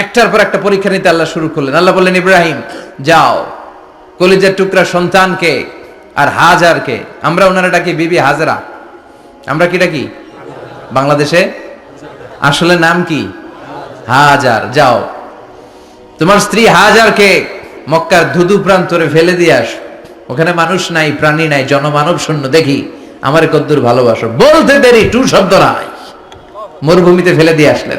একটার পর একটা পরীক্ষা নিতে আল্লাহ শুরু করলেন। আল্লাহ বললেন, ইব্রাহিম, যাও। কলিজার টুকরা সন্তানকে আর হাজারকে। আমরা ওনারা ডাকি বিবি হাজরা। আমরা কি ডাকি? বাংলাদেশে? আসলে নাম কি? হাজার। যাও। তোমার স্ত্রী হাজারকে মক্কার ধুধু প্রান্তরে ফেলে দিয়ে আস। ওখানে মানুষ নাই, প্রাণী নাই, জনমানব শূন্য দেখি, আমার কদ্দুর ভালোবাসো। বলতে দেরি, টু শব্দ নাই। মরুভূমিতে ফেলে দিয়ে আসলেন।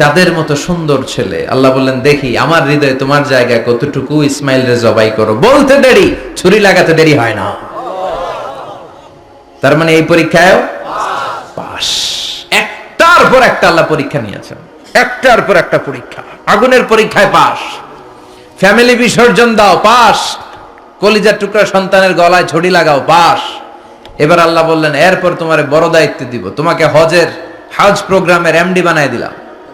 চাঁদের মতো সুন্দর ছেলে। আল্লাহ বললেন, দেখি, আমার হৃদয়ে তোমার জায়গায় কতটুকু ইসমাইল রে জবাই করো। বলতে দেরি, ছুরি লাগাতে দেরি হয় না। তার মানে এই পরীক্ষায় পাস একটার পর একটা আল্লাহ পরীক্ষা নিয়েছেন। একটার পর একটা পরীক্ষা। আগুনের পরীক্ষায় পাস ফ্যামিলি বিসর্জন দাও পাস কলিজার টুকরা সন্তানের গলায় ছড়ি লাগাও পাস এবার আল্লাহ বললেন, এরপর তোমার বড় দায়িত্ব দিব। তোমাকে হজের, হাজ প্রোগ্রামের এমডি বানায় দিলাম।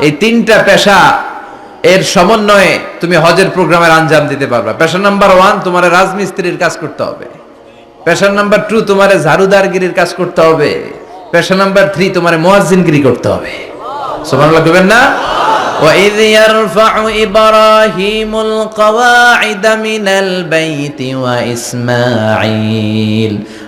এই তিনটা পেশা এর সমন্বয়ে তুমি হজের প্রোগ্রামের আঞ্জাম দিতে পারবে পেশা নাম্বার ওয়ান তোমার রাজমিস্ত্রির কাজ করতে হবে পেশা নাম্বার টু তোমার ঝাড়ুদারগিরির কাজ করতে হবে পেশা নাম্বার থ্রি তোমার মোয়াজিনগিরি করতে হবে সুবহানাল্লাহ কইবেন না وإذ يرفع إبراهيم القواعد من البيت وإسماعيل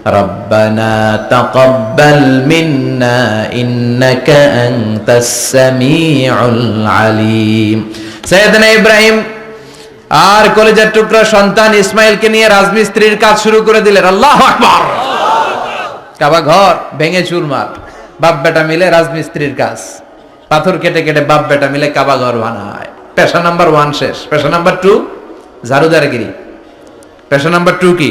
ربنا تقبل منا إنك أنت السميع العليم سيدنا إبراهيم আর কলেজের টুকরা সন্তান ইসমাইলকে নিয়ে রাজমিস্ত্রির কাজ শুরু করে দিলেন আল্লাহ আকবার কাবা ঘর ভেঙে চুরমার বাপ বেটা মিলে রাজমিস্ত্রির কাজ পাথর কেটে কেটে বাপ বেটা মিলে কাবা ঘর বানায় পেশা নাম্বার ওয়ান শেষ পেশা নাম্বার টু ঝাড়ুদারগিরি পেশা নাম্বার টু কি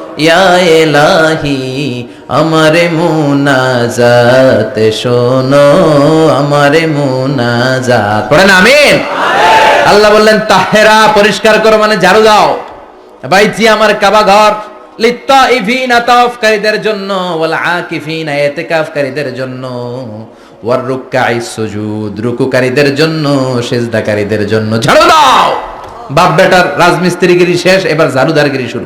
এলাহি, আমারে মুনাজাত শোনো, আমারে মুনাজাত। পড়েন আমিন। আল্লাহ বললেন, তাহেরা পরিষ্কার করো মানে ঝাড়ু দাও। বাইজি আমার কাবা ঘর। লিত্তাইফিনা, তাওফকারীদের জন্য, ওয়াল আকিফিনা ইতিকাফকারীদের জন্য। ওয়ার রুকআই সুজুদ, রুকুকারীদের জন্য, সিজদাকারীদের জন্য। ঝাড়ু দাও। বাপ বেটার রাজমিস্ত্রিগিরি শেষ, এবার ঝাড়ুদারগিরি শুরু।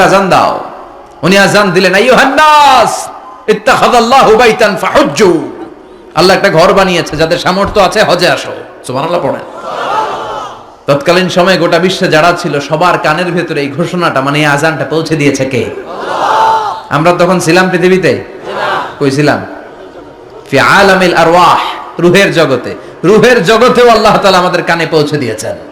আজান দাও। উনি আজান দিলেন আল্লাহ একটা ঘর বানিয়েছে, যাদের সামর্থ্য আছে, হজে আসো। তৎকালীন সময়ে গোটা বিশ্বে যারা ছিল, সবার কানের ভেতরে এই ঘোষণাটা মানে আজানটা পৌঁছে দিয়েছে কে? আমরা তখন ছিলাম পৃথিবীতে? কইছিলাম রুহের জগতে। রুহের জগতেও আল্লাহ তাআলা আমাদের কানে পৌঁছে দিয়েছেন।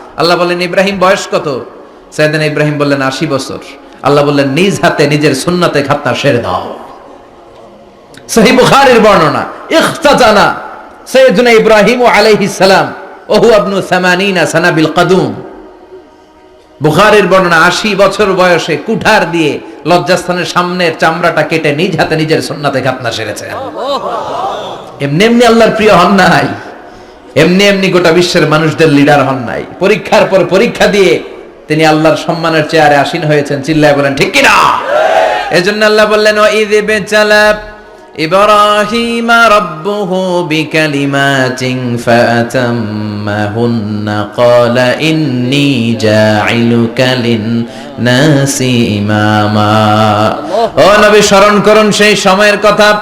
আল্লাহ বললেন ইব্রাহিম বয়স কত? সাইদিন ইব্রাহিম বললেন আশি বছর। আল্লাহ বললেন নিজ হাতে নিজের সুন্নাতে খাতনা সেরে দাও। সহি বুখারীর বর্ণনা ইখতাজানা ইব্রাহিম আলাইহিস সালাম ওহু আবনু 80 সানা বিল কদুম। বুখারীর বর্ণনা 80 বছর বয়সে কুঠার দিয়ে লজ্জাস্থানের সামনের চামড়াটা কেটে নিজ হাতে নিজের সুন্নাতে খাতনা সেরেছেন। এমনি এমনি আল্লাহর প্রিয় হন নাই। এমনি এমনি গোটা বিশ্বের মানুষদের লিডার হন নাই। পরীক্ষার পর পরীক্ষা দিয়ে তিনি আল্লাহর সম্মানের চেয়ারে আসীন হয়েছেন। চিল্লায় বলেন, ঠিক কিনা? জন্য আল্লাহ বললেন ইব্রাহিম লিন-নাসি স্মরণ করুন, সেই সময়ের কথা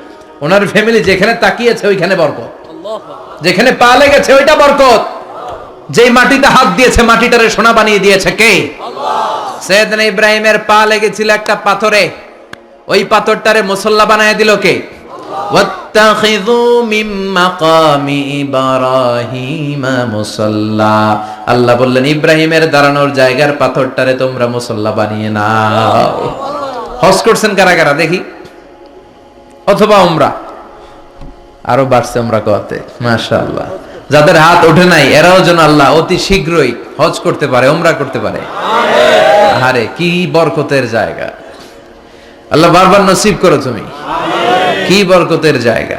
ওনার ফ্যামিলি যেখানে তাকিয়েছে ওইখানে বরকত। যেখানে পা লেগেছে ওইটা বরকত। যে মাটিতে হাত দিয়েছে মাটিটারে সোনা বানিয়ে দিয়েছে কে? সেদিন ইব্রাহিমের পা লেগেছিল একটা পাথরে। ওই পাথরটারে মুসল্লা বানিয়ে দিল কে? আল্লাহ। বললেন ইব্রাহিমের দাঁড়ানোর জায়গার পাথরটারে তোমরা মুসল্লা বানিয়ে নাও। হস করছেন কারা কারা? দেখি। অথবা উমরা। আরও বাড়ছে উমরা কতে মাশাআল্লাহ। যাদের হাত ওঠে নাই এরাও যেন আল্লাহ অতি শীঘ্রই হজ করতে পারে উমরা করতে পারে। আরে কি বরকতের জায়গা। আল্লাহ বারবার নসিব করো তুমি। কি বরকতের জায়গা।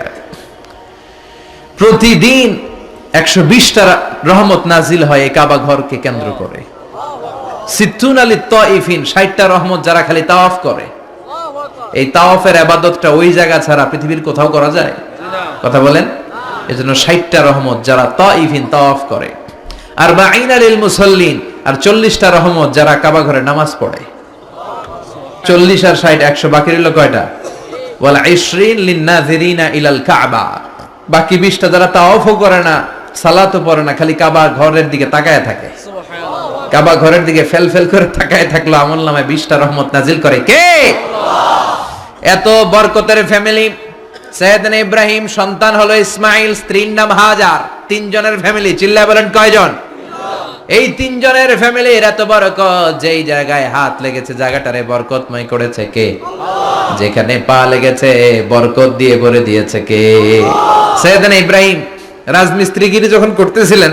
প্রতিদিন একশো বিশটা রহমত নাজিল হয় এই কাবা ঘরকে কেন্দ্র করে। সিদ্ধুন আলী তইফিন ষাটটা রহমত যারা খালি তাওয়াফ করে। এই তাওয়াফের আবাদতটা ওই জায়গা ছাড়া পৃথিবীর কোথাও করা যায়? কথা বলেন? এজন্য ষাটটা রহমত যারা তইফিন তাওয়াফ করে। আর বাইন আলিল মুসল্লিন, আর চল্লিশটা রহমত যারা কাবা ঘরে নামাজ পড়ে। চল্লিশ আর ষাট একশো বাকি রইল কয়টা? ওয়াল ইশরিন লিন্নাযিরিনা ইলাল কাবা। বাকি বিশটা যারা তাওয়াফও করে না, সালাতও পড়ে না, খালি কাবা ঘরের দিকে তাকায় থাকে। কাবা ঘরের দিকে ফেল ফেল করে তাকায় থাকল আমল নামায় বিশটা রহমত নাজিল করে কে? এত বরকতের ফ্যামিলি সৈয়দনা ইব্রাহিম, সন্তান হলো ইসমাইল, স্ত্রীর নাম হাজার। তিনজনের ফ্যামিলি চিল্লা বলেন কয়জন? এই তিনজনের ফ্যামিলির এত বরকত, যেই জায়গায় হাত লেগেছে, জায়গাটারে বরকতময় করেছে কে? যেখানে পা লেগেছে, বরকত দিয়ে ভরে দিয়েছে কে? সৈয়দনা ইব্রাহিম, রাজমিস্ত্রিগিরি যখন করতেছিলেন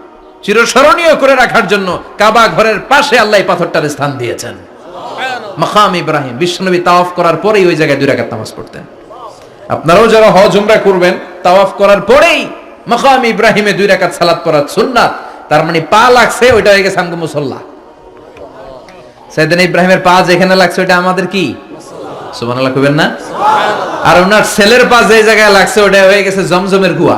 চিরস্মরণীয় করে রাখার জন্য কাবা ঘরের পাশে আল্লাহ পাথরটার স্থান দিয়েছেন। মাকাম ইব্রাহিম বিশ্বনবী তাওয়াফ করার পরেই ওই জায়গায় দুই রাকাত নামাজ পড়তেন। আপনারাও যারা হজ উমরা করবেন তাওয়াফ করার পরেই মাকাম ইব্রাহিমে দুই রাকাত সালাত পড়া সুন্নাত। তার মানে পা লাগছে ওইটা হয়ে গেছে আমগো মুসল্লা। সাইদান ইব্রাহিমের পা যেখানে লাগছে ওটা আমাদের কি? সুবহানাল্লাহ কইবেন না? আর ওনার ছেলের পা যে জায়গায় লাগছে ওটা হয়ে গেছে জমজমের কুয়া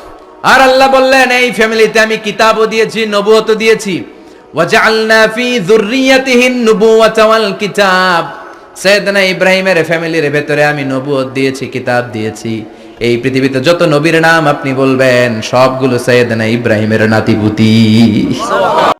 আর আল্লাহ বললেন, এই ফ্যামিলিতে আমি কিতাবও দিয়েছি নবুয়ত দিয়েছি। ওয়াজআলনা ফি যুররিয়াতিহিন নুবুওয়াতা ওয়াল কিতাব। সৈয়দনা ইব্রাহিমের ফ্যামিলির ভেতরে আমি নবুয়ত দিয়েছি, কিতাব দিয়েছি। এই পৃথিবীতে যত নবীর নাম আপনি বলবেন, সবগুলো সৈয়দনা ইব্রাহিমের নাতিপুতি।